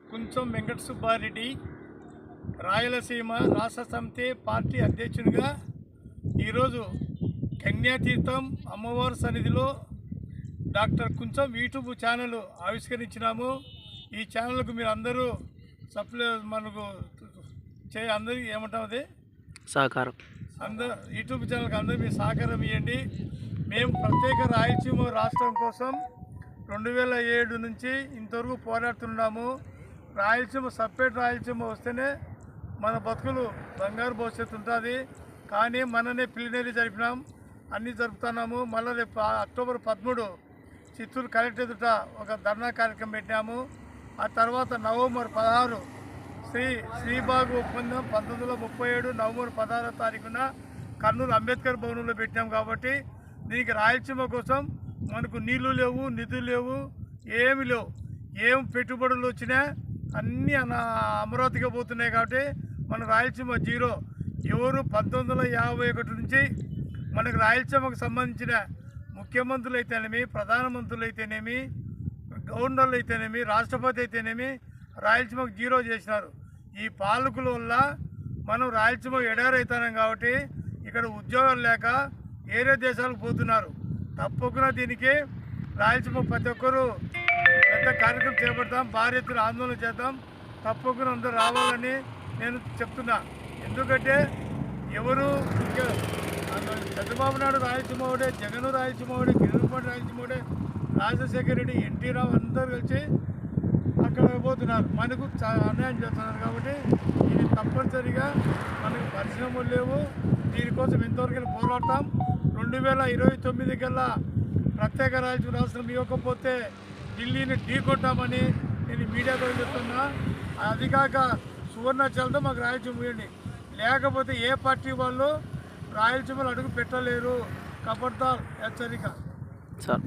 కొంచెం వెంకట సుబ్బారెడ్డి రాయలసీమ రాష్ట్ర సమితి పార్టీ అధ్యక్షునిగా ఈరోజు కన్యాతీర్థం అమ్మవారి సన్నిధిలో డాక్టర్ కొంచెం యూట్యూబ్ ఛానల్ ఆవిష్కరించినాము. ఈ ఛానల్కు మీరు అందరూ సప్లై మనకు చే అందరికీ ఏమంటాం అది? సహకారం. అందరు యూట్యూబ్ ఛానల్కి అందరూ మీరు సహకారం ఇవ్వండి మేము ప్రత్యేక రాయలసీమ రాష్ట్రం కోసం రెండు వేల ఏడు నుంచి ఇంతవరకు పోరాడుతున్నాము. రాయలసీమ సపరేట్ రాయలసీమ వస్తేనే మన బతుకులు బంగారు భవిష్యత్తు ఉంటుంది. కానీ మననే ప్రిలినరీ జరిపినాం. అన్నీ జరుపుతున్నాము. మళ్ళీ రేపు అక్టోబర్ పదమూడు చిత్తూరు కలెక్టర్ ఎదుట ఒక ధర్నా కార్యక్రమం పెట్టాము ఆ తర్వాత నవంబర్ పదహారు శ్రీ శ్రీబాగు ఒప్పందం పంతొమ్మిది వందల ముప్పై ఏడు నవంబర్ పదహారో తారీఖున కర్నూలు అంబేద్కర్ భవనంలో పెట్టాం కాబట్టి దీనికి రాయలసీమ కోసం మనకు నీళ్ళు లేవు నిధులు లేవు ఏమి లేవు. ఏం పెట్టుబడులు వచ్చినా అన్నీ అన్న అమరావతిగా పోతున్నాయి కాబట్టి మన రాయలసీమ జీరో. ఎవరు పంతొమ్మిది వందల యాభై ఒకటి నుంచి మనకు రాయలసీమకు సంబంధించిన ముఖ్యమంత్రులు అయితేనేమి ప్రధానమంత్రులు అయితేనేమి గవర్నర్లు అయితేనేమి రాష్ట్రపతి అయితేనేమి రాయలసీమకు జీరో చేసినారు. ఈ పాలకుల వల్ల మనం రాయలసీమ ఎడారైతున్నాం కాబట్టి ఇక్కడ ఉద్యోగాలు లేక వేరే దేశాలకు పోతున్నారు. తప్పకుండా దీనికి రాయలసీమ ప్రతి ఒక్కరూ పెద్ద కార్యక్రమం చేపడతాం భారీ ఎత్తున ఆందోళన చేద్దాం. తప్పకుండా అందరూ రావాలని నేను చెప్తున్నా. ఎందుకంటే ఎవరు చంద్రబాబు నాయుడు రాయలసీమోడే జగన్ రాయలసీమోడే కిరణ్ కుమార్ రాజశేఖర రెడ్డి ఎన్టీ రావు అందరూ కలిసి అక్కడ పోతున్నారు. మనకు చాలా అన్యాయం చేస్తున్నారు కాబట్టి ఇది తప్పనిసరిగా మనకు పరిశ్రమలు లేవు. దీనికోసం ఇంతవరకు పోరాడతాం. రెండు వేల ఇరవై తొమ్మిది కల్లా ప్రత్యేక రాజకీయ రాష్ట్రం ఇవ్వకపోతే ఢిల్లీని ఢీకొట్టామని నేను మీడియా ద్వారా చెప్తున్నా. అది కాక సువర్ణాచలంతో మాకు రాయలసీమ ఇవ్వండి. లేకపోతే ఏ పార్టీ వాళ్ళు రాయలసీమలు అడుగు పెట్టలేరు. కబడ్దార్ హెచ్చరిక. సార్.